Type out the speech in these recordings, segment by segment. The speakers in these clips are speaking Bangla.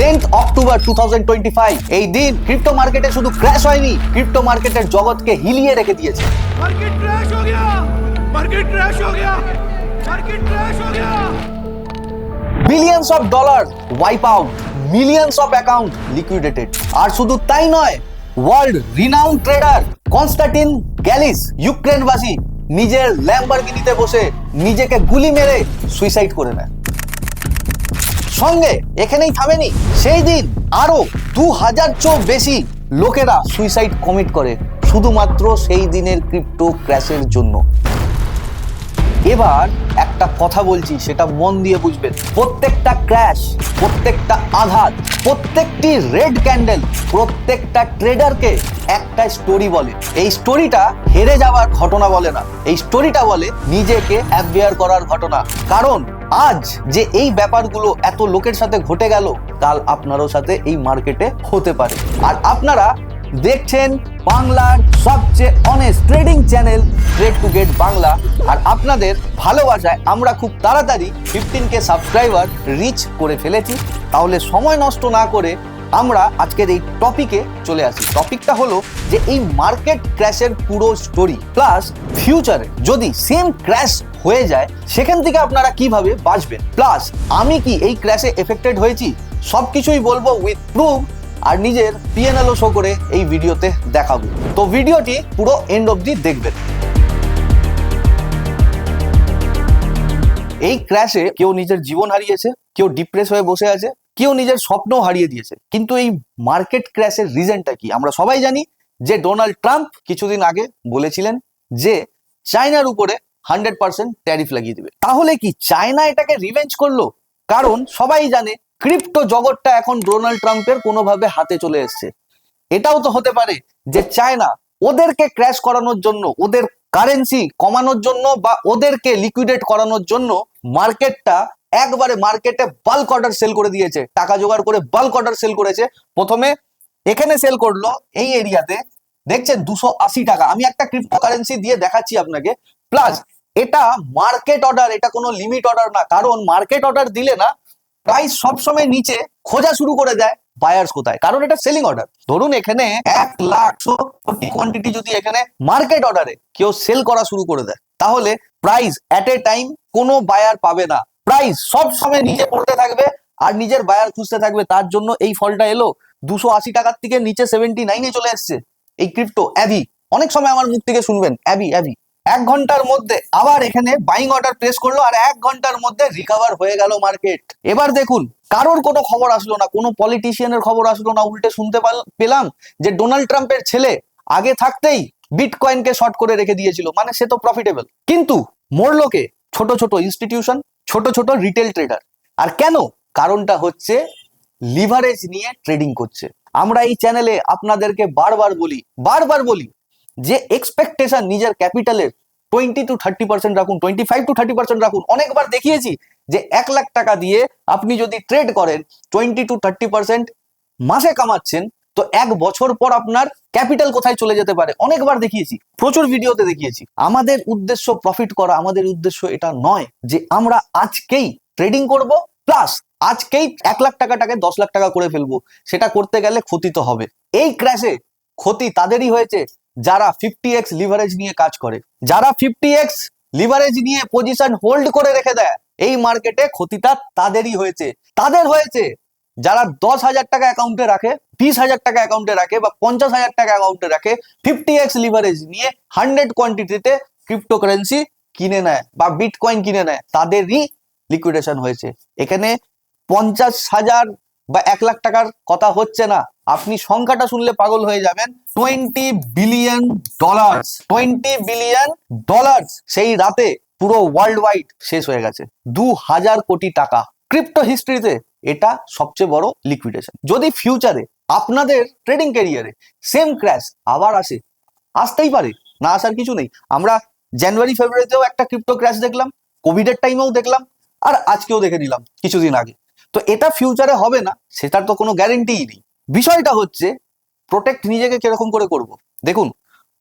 টেন্থ অক্টোবর টু এই দিন ক্রিপ্টো মার্কেটে শুধু ক্র্যাশ হয়নি ক্রিপ্টো মার্কেটের জগৎকে হিলিয়ে রেখে দিয়েছে। মার্কেট ক্র্যাশ হো গয়া মার্কেট ক্র্যাশ হো গয়া মার্কেট ক্র্যাশ হো Gaya billions of dollar wipe out millions of account liquidated আর শুধু তাই নয় world renowned trader Konstantin Galich ইউক্রেনবাসী নিজের ল্যাম্বারগিনিতে বসে নিজেকে গুলি মেরে সুইসাইড করে নেয়। সঙ্গে এখানেই থামেনি। সেই দিন আরও দু হাজার চোখ বেশি লোকেরা সুইসাইড কমিট করে, শুধুমাত্র সেই দিনের ক্রিপ্টো ক্র্যাশের জন্য। এবার একটা কথা বলছি, সেটা মন দিয়ে বুঝবেন। প্রত্যেকটা ক্র্যাশ প্রত্যেকটা আঘাত, প্রত্যেকটি রেড ক্যান্ডেল প্রত্যেকটা ট্রেডারকে একটা স্টোরি বলে। এই স্টোরিটা হেরে যাওয়ার ঘটনা বলে না। এই স্টোরিটা বলে নিজেকে অ্যাভিয়ার করার ঘটনা। কারণ আজ যে এই ব্যাপারগুলো এত লোকের সাথে ঘটে গেল, কাল আপনারও সাথে এই মার্কেটে হতে পারে। আর আপনারা দেখছেন বাংলার সবচেয়ে honest trading channel trade to get Bangla আর আপনাদের ভালোবাসায় আমরা খুব তাড়াতাড়ি ফিফটিন কে সাবস্ক্রাইবার রিচ করে ফেলেছি। তাহলে সময় নষ্ট না করে আমরা আজকের এই টপিকে চলে আসি। টপিকটা হলো যে এই মার্কেট ক্র্যাশের পুরো স্টোরি প্লাস ফিউচারে যদি সেম ক্র্যাশ হয়ে যায়, সেখান থেকে আপনারা কীভাবে বাঁচবেন? প্লাস আমি কি এই ক্র্যাশে এফেক্টেড হয়েছি? সবকিছুই বলব উইথ প্রুফ আর নিজের পিএনএলও শো করে এই ভিডিওতে দেখাবো। তো ভিডিওটি পুরো এন্ড অবধি দেখবেন। এই ক্র্যাশে কেউ নিজের জীবন হারিয়েছে, কেউ ডিপ্রেস হয়ে বসে আছে, কেউ নিজের স্বপ্ন হারিয়ে দিয়েছে। কিন্তু এই মার্কেট ক্র্যাশের রিজনটা কি? আমরা সবাই জানি যে ডোনাল্ড ট্রাম্প কিছুদিন আগে বলেছিলেন যে চায়নার উপরে হান্ড্রেড পার্সেন্ট ট্যারিফ লাগিয়ে দিবে। তাহলে কি চায়না এটাকে রিভেঞ্জ করল? কারণ সবাই জানে ক্রিপ্টো জগৎটা এখন ডোনাল্ড ট্রাম্পের কোনোভাবে হাতে চলে এসছে। এটাও তো হতে পারে যে চায়না ওদেরকে ক্র্যাশ করানোর জন্য, ওদের কারেন্সি কমানোর জন্য বা ওদেরকে লিকুইডেট করানোর জন্য মার্কেটটা একবারে মার্কেটে বাল্ক অর্ডার সেল করে দিয়েছে। টাকা জোগাড় করে বাল্ক অর্ডার সেল করেছে। প্রথমে এখানে সেল করল এই এরিয়াতে, দেখছেন দুশো আশি টাকা। আমি একটা ক্রিপ্টো কারেন্সি দিয়ে দেখাচ্ছি আপনাকে। প্লাস এটা মার্কেট অর্ডার, এটা কোনো লিমিট অর্ডার না। কারণ মার্কেট অর্ডার দিলে না প্রাইস সবসময় নিচে খোঁজা শুরু করে দেয় বায়ার্স কোথায়। কারণ এটা সেলিং অর্ডার ধরুন এখানে এক লাখ কোয়ান্টিটি যদি এখানে মার্কেট অর্ডারে কেউ সেল করা শুরু করে দেয়, তাহলে প্রাইস অ্যাট এ টাইম কোনো বায়ার পাবে না। প্রাইস সবসময় নিচে পড়তে থাকবে আর নিজের বায়ার খুঁজতে থাকবে। তার জন্য এই ফলটা এলো। দুশো আশি টাকার থেকে নিচে সেভেন্টি নাইনে চলে এসছে। এই ক্রিপ্টো অ্যাভি অনেক সময় আমার মুখ থেকে শুনবেন। অ্যাভি অ্যাভি এক ঘণ্টার মধ্যে আবার এখানে বাইং অর্ডার প্লেস করল আর এক ঘণ্টার মধ্যে রিকভার হয়ে গেল মার্কেট এবার দেখুন, কারোর কোনো খবর আসলো না, কোনো পলিটিশিয়ানের খবর আসলো না, উল্টে শুনতে পেলাম যে ডোনাল্ড ট্রাম্পের ছেলে আগে থাকতেই বিটকয়েনকে শর্ট করে রেখে দিয়েছিল মানে সে তো প্রফিটেবল কিন্তু মরলোকে ছোট ছোট ইনস্টিটিউশন ছোট ছোট রিটেল ট্রেডার আর কেন? কারণটা হচ্ছে লিভারেজ নিয়ে ট্রেডিং করছে। আমরা এই চ্যানেলে আপনাদেরকে বারবার বলি বারবার বলি যে এক্সপেকটেশন নিজের ক্যাপিটালের টোয়েন্টি টু থার্টি পার্সেন্ট রাখুন twenty five to thirty percent রাখুন। অনেকবার দেখিয়েছি যে এক লাখ টাকা দিয়ে আপনি যদি ট্রেড করেন টোয়েন্টি টু থার্টি পার্সেন্ট মাসে কামাচ্ছেন, তো এক বছর পর আপনার ক্যাপিটাল কোথায় চলে যেতে পারে? অনেকবার দেখিয়েছি, প্রচুর ভিডিওতে দেখিয়েছি। আমাদের উদ্দেশ্য প্রফিট করা, আমাদের উদ্দেশ্য এটা নয় যে আমরা আজকেই ট্রেডিং করব প্লাস আজকেই এক লাখ টাকাটাকে দশ লাখ টাকা করে ফেলব। সেটা করতে গেলে ক্ষতি তো হবে। এই ক্র্যাশে ক্ষতি তাদেরই হয়েছে যারা ফিফটি এক্স লিভারেজ নিয়ে কাজ করে, যারা ফিফটি এক্স লিভারেজ নিয়ে পজিশন হোল্ড করে রেখে দেয়, এই মার্কেটে ক্ষতিটা তাদেরই হয়েছে। তাদের হয়েছে যারা দশ হাজার টাকা অ্যাকাউন্টে রাখে, বিশ হাজার টাকা অ্যাকাউন্টে রাখে বা পঞ্চাশ হাজার টাকা অ্যাকাউন্টে রাখে ফিফটি এক্স লিভারেজ নিয়ে হান্ড্রেড কোয়ান্টিটিতে ক্রিপ্টোকারেন্সি কিনে নেয় বা বিটকয়েন কিনে নেয়, তাদেরই লিকুইডেশন হয়েছে। এখানে পঞ্চাশ হাজার বা এক লাখ টাকার কথা হচ্ছে না। আপনি সংখ্যাটা শুনলে পাগল হয়ে যাবেন। Twenty billion dollar twenty billion dollar সেই রাতে পুরো ওয়ার্ল্ড ওয়াইড শেষ হয়ে গেছে। দু হাজার কোটি টাকা। ক্রিপ্টো হিস্ট্রিতে এটা সবচেয়ে বড় লিকুইডেশন যদি ফিউচারে আপনাদের ট্রেডিং ক্যারিয়ারে সেম ক্র্যাশ আবার আসে, আসতেই পারে। না আসার কিছু নেই। আমরা জানুয়ারি ফেব্রুয়ারিতেও একটা ক্রিপ্টো ক্র্যাশ দেখলাম কোভিডের টাইমেও দেখলাম, আর আজকেও দেখে নিলাম, কিছুদিন আগে। তো এটা ফিউচারে হবে না, সেটার তো কোনো গ্যারেন্টিই নেই। বিষয়টা হচ্ছে প্রোটেক্ট নিজেকে কীরকম করে করব? দেখুন,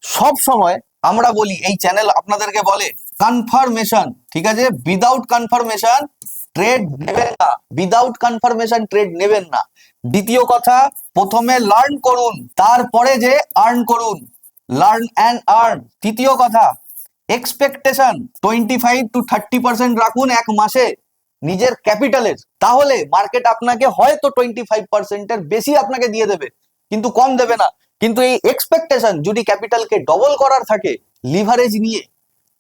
সব সময় আমরা বলি, এই চ্যানেল আপনাদেরকে বলে কনফার্মেশন ঠিক আছে? উইদাউট কনফার্মেশন ট্রেড নেবেন না। উইদাউট কনফার্মেশন ট্রেড নেবেন না। দ্বিতীয় কথা, প্রথমে লার্ন করুন, তারপরে যে আর্ন করুন। লার্ন অ্যান্ড আর্ন তৃতীয় কথা expectation twenty five to thirty percent রাখুন এক মাসে। নিজের ক্যাপিটালের, তাহলে মার্কেট আপনাকে হয়তো টোয়েন্টি ফাইভ পার্সেন্টের বেশি আপনাকে দিয়ে দেবে, কিন্তু কম দেবে না। কিন্তু এই এক্সপেকটেশন যদি ক্যাপিটালকে ডবল করার থাকে লিভারেজ নিয়ে,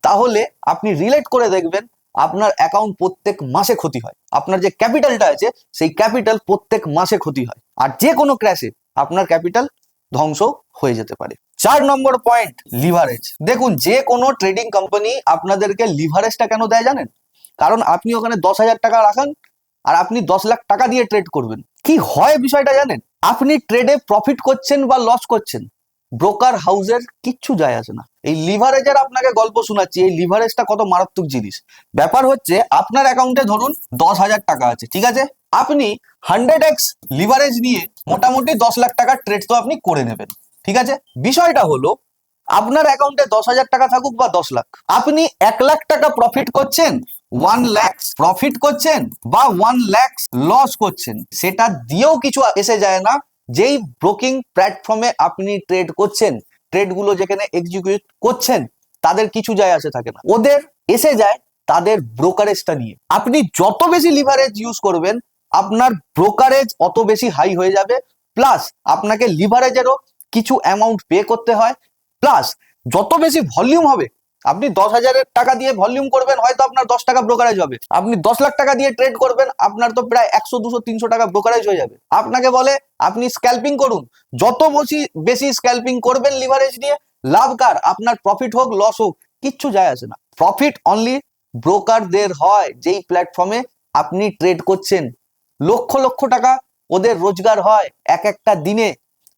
তাহলে আপনি রিলেট করে দেখবেন আপনার অ্যাকাউন্ট প্রত্যেক মাসে ক্ষতি হয়। আপনার যে ক্যাপিটালটা আছে, সেই ক্যাপিটাল প্রত্যেক মাসে ক্ষতি হয়। আর যে কোনো ক্র্যাশে আপনার ক্যাপিটাল ধ্বংস হয়ে যেতে পারে। চার নম্বর পয়েন্ট লিভারেজ দেখুন, যে কোনো ট্রেডিং কোম্পানি আপনাদেরকে লিভারেজটা কেন দেয় জানেন? কারণ আপনি ওখানে দশ হাজার টাকা রাখান আর আপনি দশ লাখ টাকা দিয়ে ট্রেড করবেন। কি হয় বিষয়টা জানেন? আপনি ট্রেডে প্রফিট করছেন বা লস করছেন। ব্রোকার হাউসের কিচ্ছু যায় আসে না। এই লিভারেজের আপনাকে গল্প শোনাচ্ছি। এই লিভারেজটা কত মারাত্মক জিনিস। ব্যাপার হচ্ছে আপনার অ্যাকাউন্টে ধরুন দশ হাজার টাকা আছে, ঠিক আছে? আপনি হান্ড্রেড এক্স লিভারেজ নিয়ে মোটামুটি দশ লাখ টাকার ট্রেড তো আপনি করে নেবেন, ঠিক আছে? বিষয়টা হলো, আপনার অ্যাকাউন্টে দশ হাজার টাকা থাকুক বা দশ লাখ, আপনি এক লাখ টাকা প্রফিট করছেন ওয়ান ল্যাক্স প্রফিট করছেন বা ওয়ান ল্যাক্স লস করছেন, সেটা দিয়েও কিছু এসে যায় না। যেই ব্রোকিং প্ল্যাটফর্মে আপনি ট্রেড করছেন ট্রেডগুলো যেখানে এক্সিকিউট করছেন, তাদের কিছু যায় আসে থাকে না। ওদের এসে যায় তাদের ব্রোকারেজটা নিয়ে। আপনি যত বেশি লিভারেজ ইউজ করবেন, আপনার ব্রোকারেজ অত বেশি হাই হয়ে যাবে। প্লাস আপনাকে লিভারেজেরও কিছু অ্যামাউন্ট পে করতে হয়। প্লাস যত বেশি ভলিউম হবে আপনি দশ হাজারের টাকা দিয়ে ভলিউম করবেন, হয়তো আপনার দশ টাকা ব্রোকারেজ হবে। আপনি দশ লাখ টাকা দিয়ে ট্রেড করবেন, আপনার তো প্রায় একশো, দুশো, তিনশো টাকা ব্রোকারেজ হয়ে যাবে। আপনাকে বলে, আপনি স্ক্যাল্পিং করুন। যত বেশি বেশি স্ক্যাল্পিং করবেন লিভারেজ নিয়ে, লাভ কার? আপনার প্রফিট হোক লস হোক, কিচ্ছু যায় আসে না। প্রফিট অনলি ব্রোকারদের হয়, যেই প্ল্যাটফর্মে আপনি ট্রেড করছেন। লক্ষ লক্ষ টাকা ওদের রোজগার হয় এক একটা দিনে।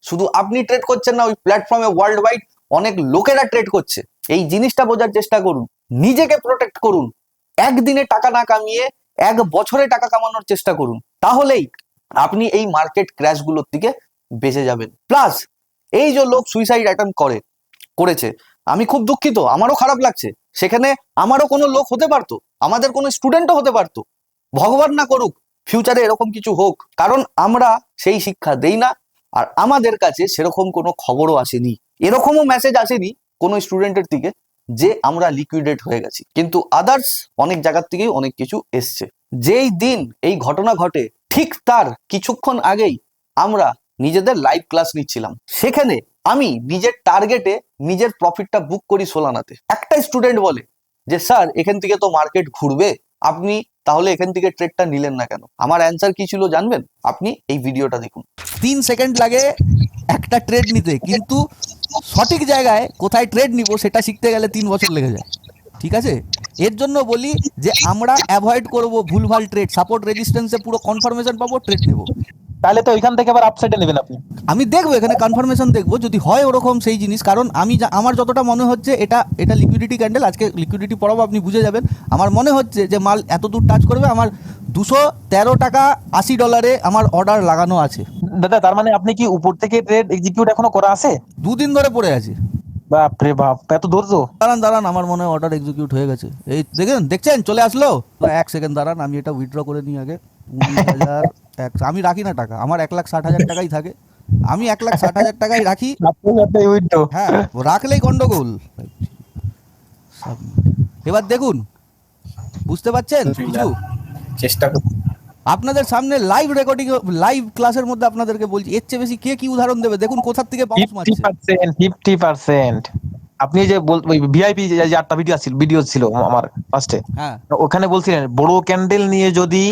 শুধু আপনি ট্রেড করছেন না, ওই প্ল্যাটফর্মে ওয়ার্ল্ড ওয়াইড অনেক লোকেরা ট্রেড করছে। এই জিনিসটা বোঝার চেষ্টা করুন। নিজেকে প্রোটেক্ট করুন। একদিনে টাকা না কামিয়ে এক বছরে টাকা কামানোর চেষ্টা করুন। তাহলেই আপনি এই মার্কেট ক্র্যাশগুলোর থেকে বেঁচে যাবেন। প্লাস এই যে লোক সুইসাইড অ্যাটেম্প করে, করেছে, আমি খুব দুঃখিত, আমারও খারাপ লাগছে। সেখানে আমারও কোনো লোক হতে পারতো, আমাদের কোনো স্টুডেন্টও হতে পারতো। ভগবান না করুক ফিউচারে এরকম কিছু হোক, কারণ আমরা সেই শিক্ষা দেই না, আর আমাদের কাছে সেরকম কোনো খবরও আসেনি। এরকমও মেসেজ আসেনি কোনো স্টুডেন্টের দিকে যে আমরা লিকুইডেট হয়ে গেছি। কিন্তু আদার্স অনেক জায়গার থেকেই অনেক কিছু এসছে। যেই দিন এই ঘটনা ঘটে, ঠিক তার কিছুক্ষণ আগেই আমরা নিজেদের লাইভ ক্লাস নিচ্ছিলাম। সেখানে আমি নিজের টার্গেটে নিজের প্রফিটটা বুক করি সোলানাতে। একটা স্টুডেন্ট বলে যে, স্যার, এখান থেকে তো মার্কেট ঘুরবে। আপনি তাহলে এখান থেকে ট্রেডটা নিলেন না কেন? আমার অ্যান্সার কি ছিল জানবেন? আপনি এই ভিডিওটা দেখুন। তিন সেকেন্ড লাগে একটা ট্রেড নিতে, কিন্তু সঠিক জায়গায় কোথায় ট্রেড নিব সেটা শিখতে গেলে তিন বছর লেগে যায়। ঠিক আছে? এর জন্য বলি যে আমরা অ্যাভয়েড করব ভুলভাল ট্রেড সাপোর্ট রেজিস্ট্যান্সে পুরো কনফার্মেশন পাবো ট্রেড নেব। তাহলে তো ওইখান থেকে আবার আপসাইডে নেবেন আপনি। আমি দেখব এখানে কনফার্মেশন দেখব যদি হয় ওরকম সেই জিনিস। কারণ আমি আমার যতটা মনে হচ্ছে এটা এটা লিকুইডিটি ক্যান্ডেল আজকে লিকুইডিটি পড়াবো আপনি বুঝে যাবেন। আমার মনে হচ্ছে যে মাল এত দূর টাচ করবে আমার দুশো তেরো টাকা আশি ডলারে আমার অর্ডার লাগানো আছে। দাদা তার মানে আপনি কি উপর থেকে ট্রেড এক্সিকিউট এখনও করা আছে? দুদিন ধরে পড়ে আছে। বাপ রে বাপ এত ধৈর্য? দাঁড়ান দাঁড়ান আমার মনে হয় অর্ডার এক্সিকিউট হয়ে গেছে। এই দেখেন দেখছেন? চলে আসলো? এক সেকেন্ড দাঁড়ান আমি এটা উইথড্র করে নিই আগে। হাজার আমি রাখি না টাকা আমার এক লাখ ষাট হাজার টাকাই থাকে। আমি এক লাখ ষাট হাজার টাকাই রাখি। হ্যাঁ রাখলেই গন্ডগোল। এবার দেখুন বুঝতে পারছেন? কিছু চেষ্টা করুন। আপনাদের সামনে লাইভ রেকর্ডিং লাইভ ক্লাসের মধ্যে আপনাদেরকে বলছি এর চেয়ে বেশি কে কি উদাহরণ দেবে? দেখুন কোথার থেকে বাউন্স মারছে। পার্সেন্ট ফিফটি পার্সেন্ট আপনি যে ভিআইপি যে আটটা ভিডিও ছিল ভিডিও ছিল আমার ফার্স্টে হ্যাঁ। ওখানে বলছিলেন বড় ক্যান্ডেল নিয়ে যদি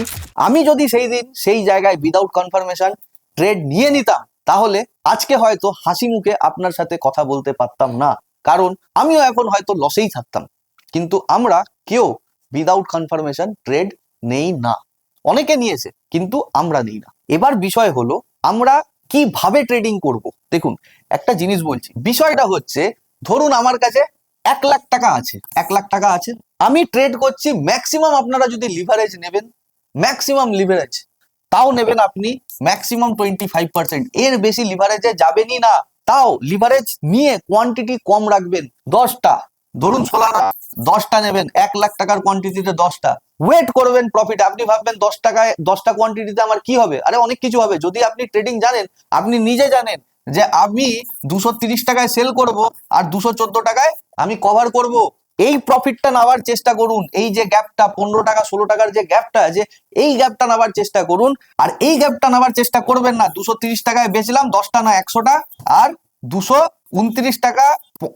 আমি যদি সেই দিন সেই জায়গায় উইদাউট কনফার্মেশন ট্রেড নিয়ে নিতাম তাহলে আজকে হয়তো হাসি মুখে আপনার সাথে কথা বলতে পারতাম না। কারণ আমিও এখন হয়তো লসেই থাকতাম। কিন্তু আমরা কেউ উইদাউট কনফার্মেশন ট্রেড নেই না। অনেকে নিয়েছে, কিন্তু আমরা নিই না। এবার বিষয় হলো, আমরা কীভাবে ট্রেডিং করব? দেখুন, একটা জিনিস বলছি। বিষয়টা হচ্ছে, ধরুন আমার কাছে এক লাখ টাকা আছে। এক লাখ টাকা আছে। আমি ট্রেড করছি ম্যাক্সিমাম আপনারা যদি লিভারেজ নেবেন ম্যাক্সিমাম লিভারেজ তাও নেবেন আপনি ম্যাক্সিমাম টোয়েন্টি ফাইভ পার্সেন্ট এর বেশি লিভারেজে যাবেনই না। তাও লিভারেজ নিয়ে কোয়ান্টিটি কম রাখবেন। দশটা ধরুন সোলানা দশটা নেবেন, এক লাখ টাকার কোয়ান্টিটিতে দশটা। ওয়েট করবেন প্রফিট আপনি ভাববেন দশ টাকায় দশটা কোয়ান্টিটিতে আমার কি হবে? আরে অনেক কিছু হবে। যদি আপনি ট্রেডিং জানেন, আপনি নিজে জানেন যে আমি দুশো তিরিশ টাকায় সেল করব আর দুশো চোদ্দ টাকায় আমি কভার করব। এই প্রফিটটা নেওয়ার চেষ্টা করুন। এই যে গ্যাপটা পনেরো টাকা, ষোলো টাকার যে গ্যাপটা আছে এই গ্যাপটা নেওয়ার চেষ্টা করুন। আর এই গ্যাপটা নেওয়ার চেষ্টা করবেন না। দুশো তিরিশ টাকায় বেচলাম, দশটা না একশোটা, আর দুশো উনত্রিশ টাকা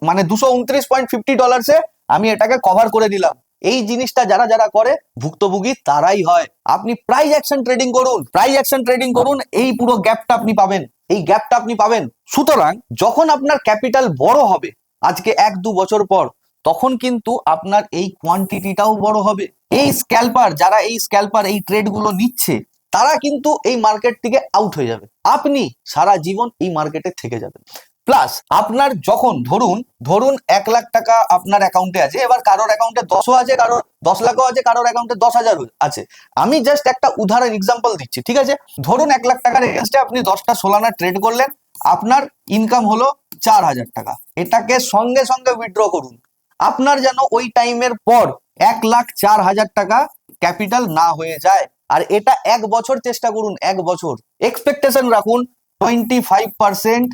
মানে দুশো উনত্রিশ পয়েন্ট ফিফটি ডলার্সে আমি এটাকে কভার করে দিলাম। এই জিনিসটা যারা যারা করে, ভুক্তভোগী তারাই হয়। আপনি প্রাইস অ্যাকশন ট্রেডিং করুন প্রাইস অ্যাকশন ট্রেডিং করুন, এই পুরো গ্যাপটা আপনি পাবেন। এই গ্যাপটা আপনি পাবেন। সুতরাং যখন আপনার ক্যাপিটাল বড় হবে, আজকে এক দু বছর পর, তখন কিন্তু আপনার এই কোয়ান্টিটিটাও বড় হবে। এই স্ক্যাল্পার যারা এই স্ক্যাল্পার এই ট্রেডগুলো নিচ্ছে, তারা কিন্তু এই মার্কেট থেকে আউট হয়ে যাবে। আপনি সারা জীবন এই মার্কেটে থেকে যাবেন। প্লাস আপনার যখন ধরুন ধরুন এক লাখ টাকা আপনার অ্যাকাউন্টে আছে, এবার কারোর অ্যাকাউন্টে দশও আছে, কারোর দশ লাখও আছে, কারোর অ্যাকাউন্টে দশ হাজার আছে। আমি জাস্ট একটা উদাহরণ এক্সাম্পল দিচ্ছি, ঠিক আছে? ধরুন এক লাখ টাকার এগেনস্টে আপনি দশটা সোলানা ট্রেড করলেন, আপনার ইনকাম হলো চার হাজার টাকা। এটাকে সঙ্গে সঙ্গে উইথড্র করুন। আপনার যেন ওই টাইমের পর এক লাখ চার হাজার টাকা ক্যাপিটাল না হয়ে যায়। আর এটা এক বছর চেষ্টা করুন, এক বছর। এক্সপেকটেশন রাখুন twenty five percent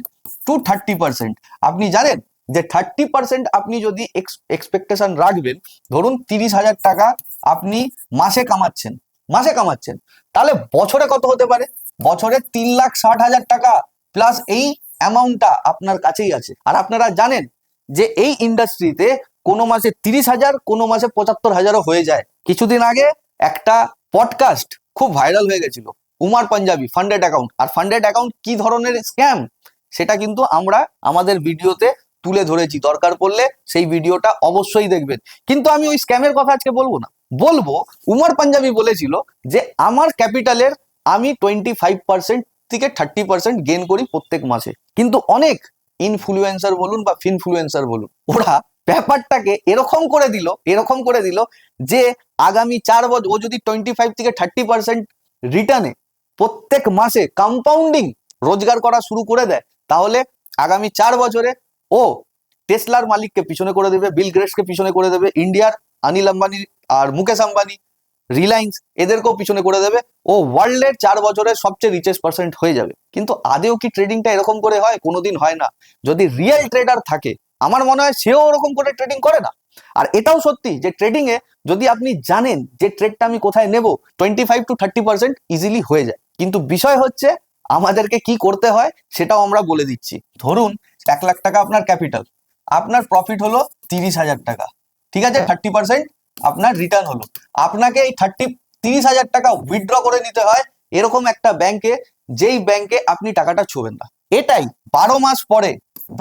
to thirty percent আপনি জানেন যে থার্টি পার্সেন্ট আপনি যদি এক্সপেকটেশন রাখবেন, ধরুন তিরিশ হাজার টাকা আপনি মাসে কামাচ্ছেন মাসে কামাচ্ছেন, তাহলে বছরে কত হতে পারে? বছরে তিন লাখ ষাট হাজার টাকা প্লাস এই অ্যামাউন্টটা আপনার কাছেই আছে। আর আপনারা জানেন যে এই ইন্ডাস্ট্রিতে কোনো মাসে তিরিশ হাজার, কোনো মাসে পঁচাত্তর হাজারও হয়ে যায়। কিছুদিন আগে একটা পডকাস্ট খুব ভাইরাল হয়ে গেছিল, উমার পাঞ্জাবি ফান্ডেড অ্যাকাউন্ট আর ফান্ডেড অ্যাকাউন্ট কি ধরনের স্ক্যাম সেটা কিন্তু আমরা আমাদের ভিডিওতে তুলে ধরেছি। দরকার পড়লে সেই ভিডিওটা অবশ্যই দেখবেন। কিন্তু আমি ওই স্ক্যামের কথা আজকে বলব না। বলব, উমার পাঞ্জাবি বলেছিল যে, আমার ক্যাপিটালের আমি টোয়েন্টি ফাইভ পার্সেন্ট থেকে থার্টি পার্সেন্ট গেন করি প্রত্যেক মাসে। কিন্তু অনেক ইনফ্লুয়েন্সার বলুন বা ফিনফ্লুয়েন্সার বলুন, ওরা ব্যাপারটাকে এরকম করে দিল, এরকম করে দিল যে, আগামী চার বছর ও যদি টোয়েন্টি ফাইভ থেকে থার্টি পার্সেন্ট রিটার্নে প্রত্যেক মাসে কম্পাউন্ডিং রোজগার করা শুরু করে দেয় তাহলে আগামী চার বছরে ও টেসলার মালিককে পিছনে করে দেবে, বিল গ্রেটসকে পিছনে করে দেবে, ইন্ডিয়ার অনিল আম্বানি আর মুকেশ আম্বানি, রিলায়েন্স এদেরকেও পিছনে করে দেবে। ও ওয়ার্ল্ডের চার বছরের সবচেয়ে রিচেস্ট পার্সেন্ট হয়ে যাবে। কিন্তু আদেও কি ট্রেডিংটা এরকম করে হয়? কোনোদিন হয় না। যদি রিয়েল ট্রেডার থাকে, আমার মনে হয় সেও ওরকম করে ট্রেডিং করে না। আর এটাও সত্যি যে ট্রেডিং এ যদি আপনি জানেন যে ট্রেডটা আমি কোথায় নেব twenty five to thirty percent easily হয়ে যায়। কিন্তু বিষয় হচ্ছে আমাদেরকে কি করতে হয় সেটাও আমরা বলে দিচ্ছি। ধরুন এক লাখ টাকা আপনার ক্যাপিটাল আপনার প্রফিট হলো তিরিশ হাজার টাকা, ঠিক আছে? থার্টি পার্সেন্ট আপনার রিটার্ন হলো। আপনাকে এই থার্টি তিরিশ হাজার টাকা উইথড্র করে নিতে হয় এরকম একটা ব্যাংকে যেই ব্যাংকে আপনি টাকাটা ছোবেন না। এটাই বারো মাস পরে,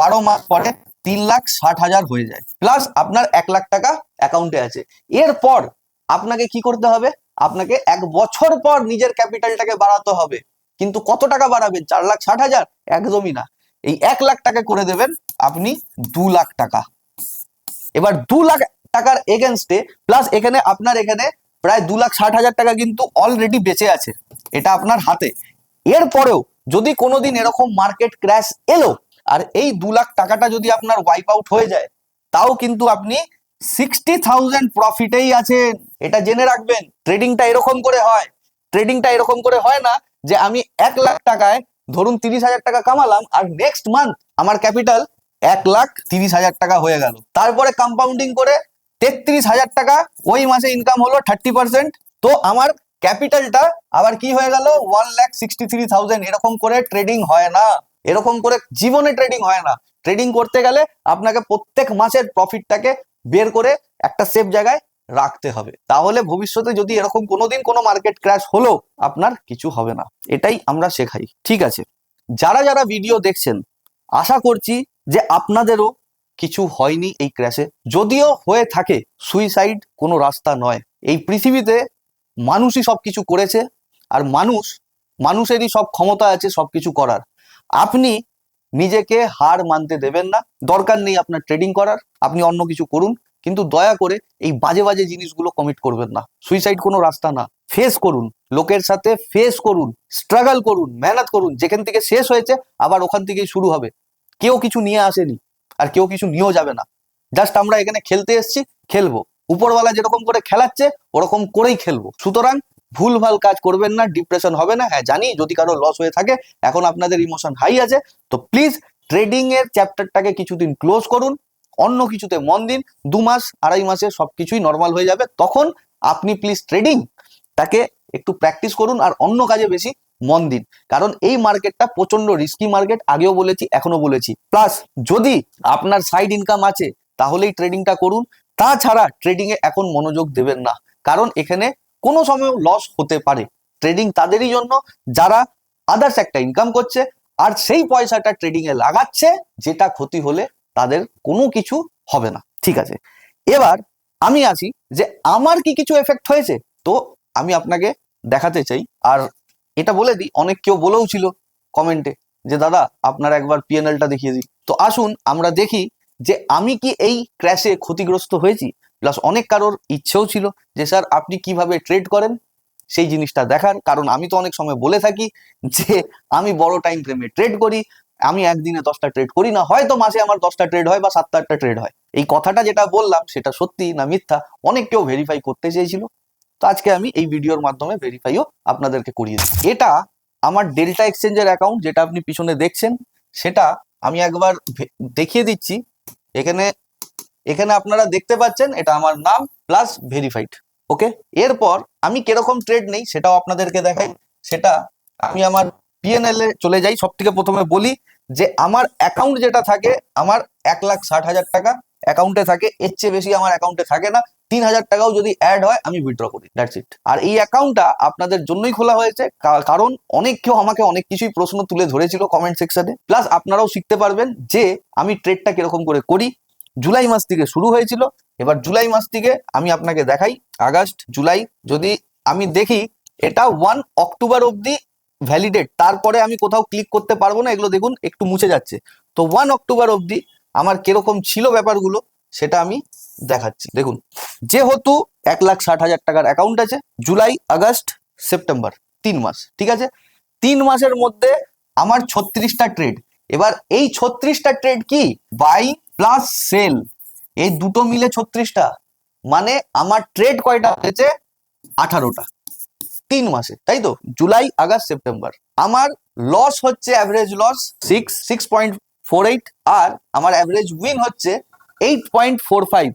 বারো মাস পরে তিন লাখ ষাট হাজার হয়ে যায়। প্লাস আপনার এক লাখ টাকা অ্যাকাউন্টে আছে। এরপর আপনাকে কি করতে হবে? আপনাকে এক বছর পর নিজের ক্যাপিটালটাকে বাড়াতে হবে। কিন্তু কত টাকা বাড়াবেন? চার লাখ, ষাট হাজার? একদমই না। এই এক লাখ টাকা করে দেবেন আপনি দু লাখ টাকা। এবার দু লাখ টাকার এগেনস্টে প্লাস এখানে আপনার এখানে প্রায় দু লাখ, ষাট হাজার টাকা কিন্তু অলরেডি বেঁচে আছে। এটা আপনার হাতে। এরপরেও যদি কোনোদিন এরকম মার্কেট ক্র্যাশ এলো, আর এই দু লাখ টাকাটা যদি আপনার ওয়াইপ আউট হয়ে যায়, তাও কিন্তু আপনি সিক্সটি থাউজেন্ড প্রফিটেই আছেন। এটা জেনে রাখবেন ট্রেডিংটা এরকম করে হয়। ট্রেডিংটা এরকম করে হয় না যে আমি এক লাখ টাকায় ধরুন তিরিশ হাজার টাকা কামালাম আর নেক্সট মান্থ আমার ক্যাপিটাল এক লাখ তিরিশ হাজার টাকা হয়ে গেল। তারপরে কম্পাউন্ডিং করে তেত্রিশ হাজার টাকা ওই মাসে ইনকাম হলো থার্টি পার্সেন্ট তো আমার ক্যাপিটালটা আবার কি হয়ে গেল? One lakh sixty three thousand এরকম করে ট্রেডিং হয় না। এরকম করে জীবনে ট্রেডিং হয় না। ট্রেডিং করতে গেলে আপনাকে প্রত্যেক মাসের প্রফিটটাকে বের করে একটা সেফ জায়গায় রাখতে হবে। তাহলে ভবিষ্যতে যদি এরকম কোনোদিন কোনো মার্কেট ক্র্যাশ হলো, আপনার কিছু হবে না। এটাই আমরা শেখাই। ঠিক আছে? যারা যারা ভিডিও দেখছেন, আশা করছি যে আপনাদেরও কিছু হয়নি এই ক্র্যাশে যদিও হয়ে থাকে সুইসাইড কোনো রাস্তা নয়। এই পৃথিবীতে মানুষই সব কিছু করেছে, আর মানুষ, মানুষেরই সব ক্ষমতা আছে সব কিছু করার। আপনি নিজেকে হার মানতে দেবেন না। দরকার নেই আপনার ট্রেডিং করার। আপনি অন্য কিছু করুন। কিন্তু দয়া করে এই বাজে বাজে জিনিসগুলো কমিট করবেন না। সুইসাইড কোনো রাস্তা না। ফেস করুন। লোকের সাথে ফেস করুন। স্ট্রাগল করুন। মেহনত করুন। যেখান থেকে শেষ হয়েছে, আবার ওখান থেকেই শুরু হবে। কেউ কিছু নিয়ে আসেনি। আর কেউ কিছু নিয়েও যাবে না। জাস্ট আমরা এখানে খেলতে এসেছি, খেলব। উপরওয়ালা যেরকম করে খেলাচ্ছে, ওরকম করেই খেলব। সুতরাং ভুলভাল কাজ করবেন না ডিপ্রেশন হবে না। হ্যাঁ জানি যদি কারও লস হয়ে থাকে, এখন আপনাদের ইমোশন হাই আছে। তো প্লিজ ট্রেডিং এর চ্যাপ্টারটাকে কিছুদিন ক্লোজ করুন। অন্য কিছুতে মন দিন, দু মাস, আড়াই মাসে সব কিছুই নর্মাল হয়ে যাবে। তখন আপনি প্লিজ ট্রেডিং তাকে একটু প্র্যাকটিস করুন আর অন্য কাজে বেশি মন দিন। কারণ এই মার্কেটটা প্রচণ্ড রিস্কি মার্কেট আগেও বলেছি এখনও বলেছি। প্লাস যদি আপনার সাইড ইনকাম আছে, তাহলেই ট্রেডিংটা করুন। তাছাড়া ট্রেডিংয়ে এখন মনোযোগ দেবেন না। কারণ এখানে কোনো সময় লস হতে পারে। ট্রেডিং তাদেরই জন্য, যারা আদার্স একটা ইনকাম করছে, আর সেই পয়সাটা ট্রেডিংয়ে লাগাচ্ছে, যেটা ক্ষতি হলে তাদের কোনো কিছু হবে না। ঠিক আছে? এবার আমি আছি যে আমার কি কিছু এফেক্ট হয়েছে? তো আমি আপনাকে দেখাতে চাই। আর এটা বলে দিই, অনেক কেউ বলেও ছিল কমেন্টে যে, দাদা, আপনার একবার পিএনএলটা দেখিয়ে দিই। তো আসুন আমরা দেখি যে আমি কি এই ক্র্যাশে ক্ষতিগ্রস্ত হয়েছি? প্লাস অনেক কারোর ইচ্ছেও ছিল যে, স্যার, আপনি কীভাবে ট্রেড করেন? সেই জিনিসটা দেখার। কারণ আমি তো অনেক সময় বলে থাকি যে, আমি বড় টাইম ফ্রেমে ট্রেড করি। আমি একদিনে দশটা ট্রেড করি না, হয়তো মাসে আমার দশটা ট্রেড হয় বা সাতটা আটটা ট্রেড হয়। এই কথাটা যেটা বললাম, সেটা সত্যি না মিথ্যা? অনেক কেউ ভেরিফাই করতে চেয়েছিল। তো আজকে আমি এই ভিডিওর মাধ্যমে ভেরিফাইও আপনাদেরকে করিয়ে দিই। এটা আমার ডেল্টা এক্সচেঞ্জের অ্যাকাউন্ট যেটা আপনি পিছনে দেখছেন, সেটা আমি একবার দেখিয়ে দিচ্ছি। এখানে এখানে আপনারা দেখতে পাচ্ছেন, এটা আমার নাম প্লাস ভেরিফাইড ওকে এরপর আমি কীরকম ট্রেড নেই, সেটাও আপনাদেরকে দেখাই। সেটা আমি আমার পিএনএল এ চলে যাই সব থেকে প্রথমে বলি যে আমার অ্যাকাউন্ট যেটা থাকে, আমার এক লাখ ষাট হাজার টাকা অ্যাকাউন্টে থাকে, এর চেয়ে বেশি আমার অ্যাকাউন্টে থাকে না। তিন হাজার টাকাও যদি অ্যাড হয়, আমি উইথড্র করি দ্যাটস ইট আর এই অ্যাকাউন্টটা আপনাদের জন্যই খোলা হয়েছে কারণ অনেক কেউ আমাকে অনেক কিছুই প্রশ্ন তুলে ধরেছিল কমেন্ট সেকশনে প্লাস আপনারাও শিখতে পারবেন যে আমি ট্রেডটা কীরকম করে করি। জুলাই মাস থেকে শুরু হয়েছিল, এবার জুলাই মাস থেকে আমি আপনাকে দেখাই। আগস্ট, জুলাই, যদি আমি দেখি, এটা ওয়ান অক্টোবর অবধি ভ্যালিডেট তারপরে আমি কোথাও ক্লিক করতে পারব না, এগুলো দেখুন, একটু মুছে যাচ্ছে। তো ওয়ান অক্টোবর অবধি আমার কীরকম ছিল ব্যাপারগুলো, সেটা আমি দেখাচ্ছি। দেখুন, যেহেতু এক লাখ ষাট হাজার টাকার অ্যাকাউন্ট আছে জুলাই আগস্ট সেপ্টেম্বর তিন মাস, ঠিক আছে? তিন মাসের মধ্যে আমার ছত্রিশটা ট্রেড এবার এই ছত্রিশটা ট্রেড কি? বাই প্লাস সেল এই দুটো মিলে ছত্রিশটা। মানে আমার ট্রেড কয়টা হয়েছে? আঠারোটা। তিন মাসে, তাই তো? July, August, September. আমার লস হচ্ছে average loss six six point four eight আর আমার অ্যাভারেজ উইন হচ্ছে এইট পয়েন্ট ফোর ফাইভ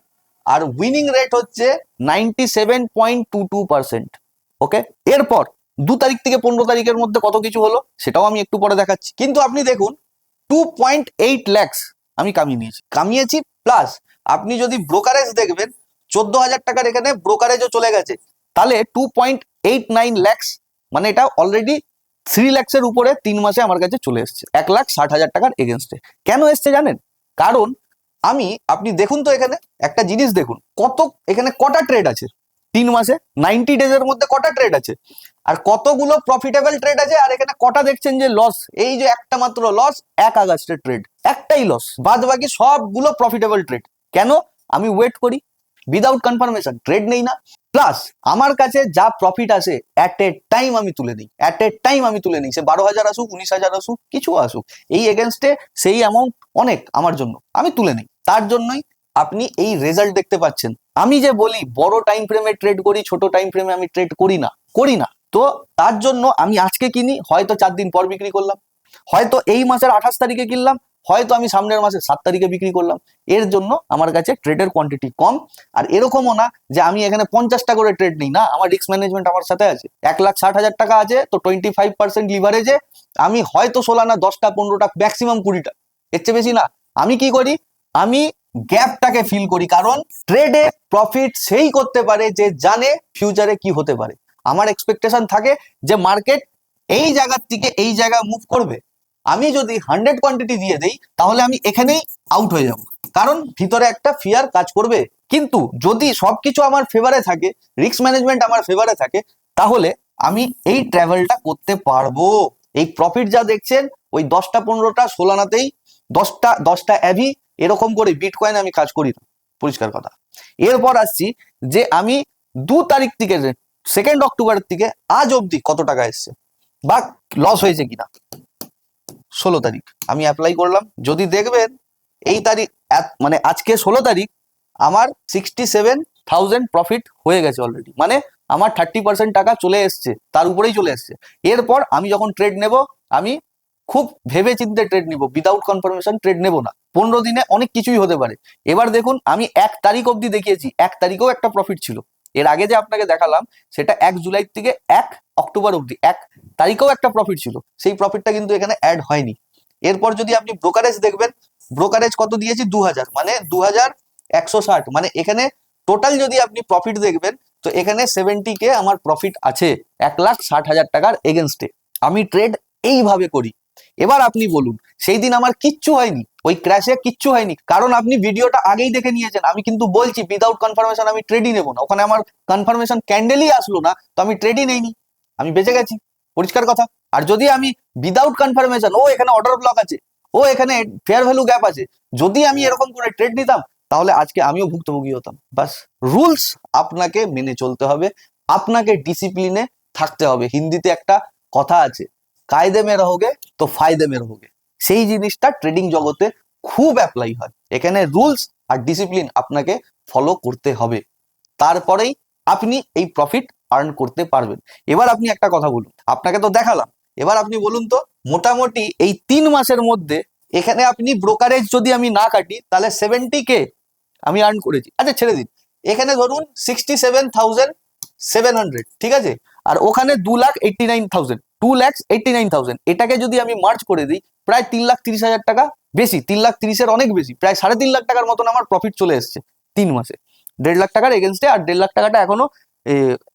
আর উইনিং রেট হচ্ছে ninety seven point two two percent okay এরপর, দু তারিখ থেকে পনেরো তারিখের মধ্যে কত কিছু হলো, সেটাও আমি একটু পরে দেখাচ্ছি। কিন্তু আপনি দেখুন টু পয়েন্ট এইট ল্যাক্স আমি কামিয়ে নিয়েছি। কামিয়েছি প্লাস আপনি যদি ব্রোকারেজ দেখবেন, চোদ্দ হাজার টাকার এখানে ব্রোকারেজও চলে গেছে। তাহলে two point eight nine lakhs মানে এটা অলরেডি থ্রি ল্যাক্সের উপরে তিন মাসে আমার কাছে চলে এসছে। এক লাখ ষাট হাজার টাকার এগেনস্টে কেন এসছে জানেন? কারণ আমি, আপনি দেখুন তো এখানে, একটা জিনিস দেখুন, কত, এখানে কটা ট্রেড আছে? তিন মাসে নাইনটি ডেজের মধ্যে কটা ট্রেড আছে? আর কতগুলো প্রফিটেবল ট্রেড আছে? আর এখানে কটা দেখছেন যে লস এই যে একটা মাত্র লস এক আগস্টের ট্রেড একটাই লস বাদ বাকি সবগুলো প্রফিটেবল ট্রেড কেন? আমি ওয়েট করি। উইদাউট কনফার্মেশন ট্রেড নেই না। প্লাস আমার কাছে যা প্রফিট আসে অ্যাট এ টাইম আমি তুলে নিই। অ্যাট এ টাইম আমি তুলে নিই। সে বারো হাজার আসুক, উনিশ হাজার আসুক, কিছু আসুক। এই এগেনস্টে সেই অ্যামাউন্ট অনেক আমার জন্য। আমি তুলে নিই। তার জন্যই আপনি এই রেজাল্ট দেখতে পাচ্ছেন। আমি যে বলি, বড় টাইম ফ্রেমে ট্রেড করি, ছোট টাইম ফ্রেমে আমি ট্রেড করি না। করি না। তো তার জন্য আমি আজকে কিনি, হয়তো চার দিন পর বিক্রি করলাম। হয়তো এই মাসের আঠাশ তারিখে কিনলাম হয়তো আমি সামনের মাসে সাত তারিখে বিক্রি করলাম। এর জন্য আমার কাছে ট্রেডের কোয়ান্টিটি কম। আর এরকমও না যে আমি এখানে পঞ্চাশটা করে ট্রেড নিই। না, আমার রিস্ক ম্যানেজমেন্ট আমার সাথে আছে। এক লাখ ষাট হাজার টাকা আছে, তো টোয়েন্টি ফাইভ পার্সেন্ট লিভারেজে আমি হয়তো ষোলানা দশটা পনেরোটা ম্যাক্সিমাম কুড়িটা। এর চেয়ে বেশি না। আমি কি করি? আমি গ্যাপটাকে ফিল করি। কারণ ট্রেডে প্রফিট সেই করতে পারে যে জানে ফিউচারে কি হতে পারে। আমার এক্সপেকটেশন থাকে যে মার্কেট এই জায়গার থেকে এই জায়গা মুভ করবে। আমি যদি হান্ড্রেড কোয়ান্টিটি দিয়ে দেই, তাহলে আমি এখানেই আউট হয়ে যাব। কারণ ভিতরে একটা ফিয়ার কাজ করবে। কিন্তু যদি সবকিছু আমার ফেভারে থাকে রিস্ক ম্যানেজমেন্ট আমার ফেভারে থাকে, তাহলে আমি এই ট্রাভেলটা করতে পারব। এই প্রফিট যা দেখছেন, ওই দশটা পনেরোটা ষোলানাতেই দশটা দশটা অ্যাভি এরকম করে বিটকয়েন আমি কাজ করি না। পরিষ্কার কথা। এরপর আসছি যে আমি দু তারিখ থেকে সেকেন্ড অক্টোবরের থেকে আজ অবধি কত টাকা এসছে? বা লস হয়েছে কিনা? ষোলো তারিখ। আমি অ্যাপ্লাই করলাম। যদি দেখবেন এই তারিখ মানে আজকে ষোলো তারিখ, আমার সিক্সটি সেভেন থাউজেন্ড প্রফিট হয়ে গেছে অলরেডি মানে আমার থার্টি পার্সেন্ট টাকা চলে এসছে, তার উপরেই চলে এসছে। এরপর আমি যখন ট্রেড নেব, আমি খুব ভেবে চিন্তে ট্রেড নিব। উইদাউট কনফার্মেশন ট্রেড নেব না। পনেরো দিনে অনেক কিছুই হতে পারে। এবার দেখুন, আমি এক তারিখ অবধি দেখিয়েছি। এক তারিখেও একটা প্রফিট ছিল। এর আগে যে আপনাকে দেখালাম, সেটা এক জুলাই থেকে এক অক্টোবর অবধি, এক তারিখেও একটা প্রফিট ছিল। সেই প্রফিটটা কিন্তু এখানে অ্যাড হয়নি। এরপর যদি আপনি ব্রোকারেজ দেখবেন ব্রোকারেজ কত দিয়েছি? দু হাজার মানে দু হাজার একশো ষাট। মানে এখানে টোটাল যদি আপনি প্রফিট দেখবেন, তো এখানে সেভেন্টি কে আমার প্রফিট আছে। এক লাখ ষাট হাজার টাকার এগেনস্টে আমি ট্রেড এইভাবে করি। এবার আপনি বলুন, সেই দিন আমার কিচ্ছু হয়নি, ওই ক্র্যাশে কিচ্ছু হয়নি। কারণ আপনি ভিডিওটা আগেই দেখে নিয়েছেন, আমি কিন্তু বলছি উইদাউট কনফার্মেশন আমি ট্রেডই নেব না। ওখানে আমার কনফার্মেশন ক্যান্ডেলই আসলো না, তো আমি ট্রেডই নেইনি। আমি বেঁচে গেছি, পরিষ্কার কথা। আর যদি আমি উইদাউট কনফার্মেশন ও এখানে অর্ডার ব্লক আছে, ও এখানে ফেয়ার ভ্যালু গ্যাপ আছে, যদি আমি এরকম করে ট্রেড নিতাম, তাহলে আজকে আমিও ভুক্তভোগী হতাম। বাস রুলস আপনাকে মেনে চলতে হবে, আপনাকে ডিসিপ্লিনে থাকতে হবে। হিন্দিতে একটা কথা আছে কায়দে মে রহোগে তো ফায়দে মে রহোগে সেই জিনিসটা ট্রেডিং জগতে খুব অ্যাপ্লাই হয়। এখানে রুলস আর ডিসিপ্লিন আপনাকে ফলো করতে হবে। তারপরেই আপনি এই প্রফিট আর্ন করতে পারবেন। এবার আপনি একটা কথা বলুন। আপনাকে তো দেখালাম। এবার আপনি বলুন তো, মোটামুটি এই তিন মাসের মধ্যে এখানে আপনি ব্রোকারেজ যদি আমি না কাটি, তাহলে সেভেন্টি কে আমি আর্ন করেছি। আচ্ছা ছেড়ে দিন। এখানে ধরুন sixty seven thousand seven hundred ঠিক আছে? আর ওখানে দু lakh eighty nine thousand two lakhs eighty nine thousand এটাকে যদি আমি মার্চ করে দিই, প্রায় তিন লাখ তিরিশ হাজার টাকা বেশি, তিন লাখ তিরিশের অনেক বেশি, প্রায় সাড়ে তিন লাখ টাকার মতন আমার প্রফিট চলে এসছে তিন মাসে। দেড় লাখ টাকার এগেনস্টে আর দেড় লাখ টাকাটা এখনও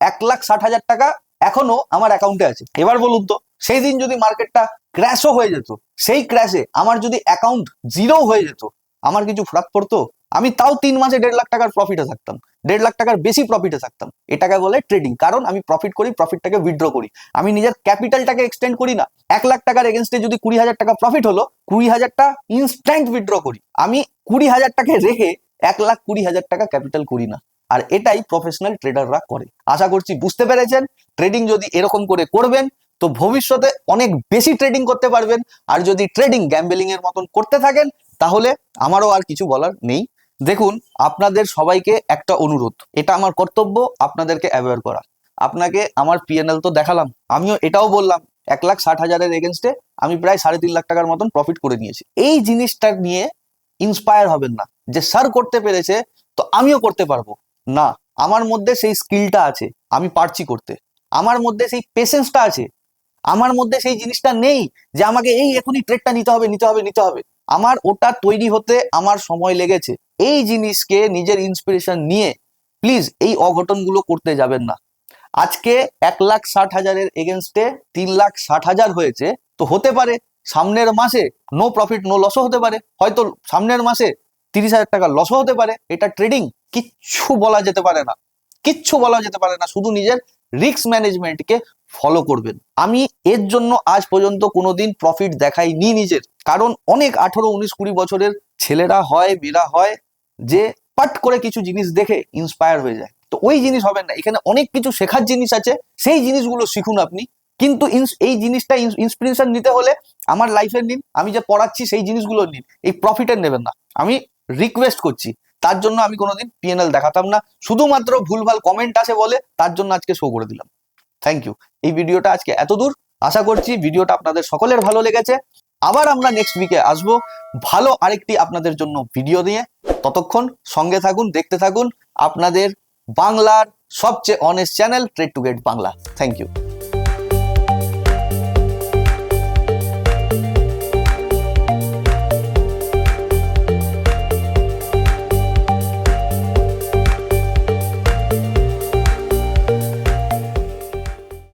এক লাখ ষাট হাজার টাকা এখনও আমার অ্যাকাউন্টে আছে। এবার বলুন তো, সেই দিন যদি মার্কেটটা ক্র্যাশও হয়ে যেত, সেই ক্র্যাশে আমার যদি অ্যাকাউন্ট জিরো হয়ে যেত, আমার কিছু ফরাক পড়তো? আমি তাও তিন মাসে দেড় লাখ টাকার প্রফিটে থাকতাম। দেড় লাখ টাকার বেশি প্রফিটে থাকতাম। এটাকে বলে ট্রেডিং কারণ আমি প্রফিট করি প্রফিটটাকে উইথড্র করি। আমি নিজের ক্যাপিটালটাকে এক্সটেন্ড করি না। এক লাখ টাকার এগেনস্টে যদি কুড়ি হাজার টাকা প্রফিট হলো, কুড়ি হাজারটা ইনস্ট্যান্ট উইথড্র করি। আমি কুড়ি হাজার টাকা রেখে এক লাখ কুড়ি হাজার টাকা ক্যাপিটাল করি না। আর এটাই প্রফেশনাল ট্রেডাররা করে। আশা করছি বুঝতে পেরেছেন। ট্রেডিং যদি এরকম করে করবেন, তো ভবিষ্যতে অনেক বেশি ট্রেডিং করতে পারবেন। আর যদি ট্রেডিং গ্যাম্বেলিং এর মতন করতে থাকেন, তাহলে আমারও আর কিছু বলার নেই। দেখুন, আপনাদের সবাইকে একটা অনুরোধ। এটা আমার কর্তব্য, আপনাদেরকে অ্যাওয়ার করা। আপনাকে আমার পিএনএল তো দেখালাম। আমিও এটাও বললাম, এক লাখ ষাট হাজারের এগেনস্টে আমি প্রায় সাড়ে তিন লাখ টাকার মতন প্রফিট করে নিয়েছি। এই জিনিসটা নিয়ে ইন্সপায়ার হবেন না। যে স্যার করতে পেরেছে, তো আমিও করতে পারব। না, আমার মধ্যে সেই স্কিলটা আছে, আমি পারছি করতে। আমার মধ্যে সেই পেশেন্সটা আছে। আমার মধ্যে সেই জিনিসটা নেই যে আমাকে এই এখনই ট্রেডটা নিতে হবে নিতে হবে নিতে হবে। আমার ওটা তৈরি হতে আমার সময় লেগেছে। এই জিনিসকে নিজের ইন্সপিরেশন নিয়ে প্লিজ এই অঘটনগুলো করতে যাবেন না। আজকে এক লাখ ষাট হাজারের এগেনস্টে তিন লাখ ষাট হাজার হয়েছে, তো হতে পারে সামনের মাসে নো প্রফিট নো লসও হতে পারে। হয়তো সামনের মাসে তিরিশ হাজার টাকা লসও হতে পারে। এটা ট্রেডিং কিচ্ছু বলা যেতে পারে না। কিচ্ছু বলা যেতে পারে না। শুধু নিজের রিস্ক ম্যানেজমেন্টকে ফলো করবেন। আমি এর জন্য আজ পর্যন্ত কোনোদিন প্রফিট দেখাইনি নিজের। কারণ অনেক আঠারো, উনিশ, কুড়ি বছরের ছেলেরা হয়, মেয়েরা হয়, যে পাট করে কিছু জিনিস দেখে ইন্সপায়ার হয়ে যায়। তো ওই জিনিস হবে না। এখানে অনেক কিছু শেখার জিনিস আছে। সেই জিনিসগুলো শিখুন আপনি। কিন্তু এই জিনিসটা ইন্সপিরেশন নিতে হলে আমার লাইফের নিন। আমি যে পড়াচ্ছি সেই জিনিসগুলো নিন। এই প্রফিটের নেবেন না। আমি রিকোয়েস্ট করছি। তার জন্য আমি কোনোদিন পিএনএল দেখাতাম না। শুধুমাত্র ভুলভাল কমেন্ট আসে বলে তার জন্য আজকে শো করে দিলাম। থ্যাংক ইউ এই ভিডিওটা আজকে এত দূর। আশা করছি ভিডিওটা আপনাদের সকলের ভালো লেগেছে। আবার আমরা নেক্সট উইকে আসব ভালো আরেকটি আপনাদের জন্য ভিডিও নিয়ে। ততক্ষণ সঙ্গে থাকুন, দেখতে থাকুন। আপনাদের বাংলার সবচেয়ে honest channel trade to get Bangla thank you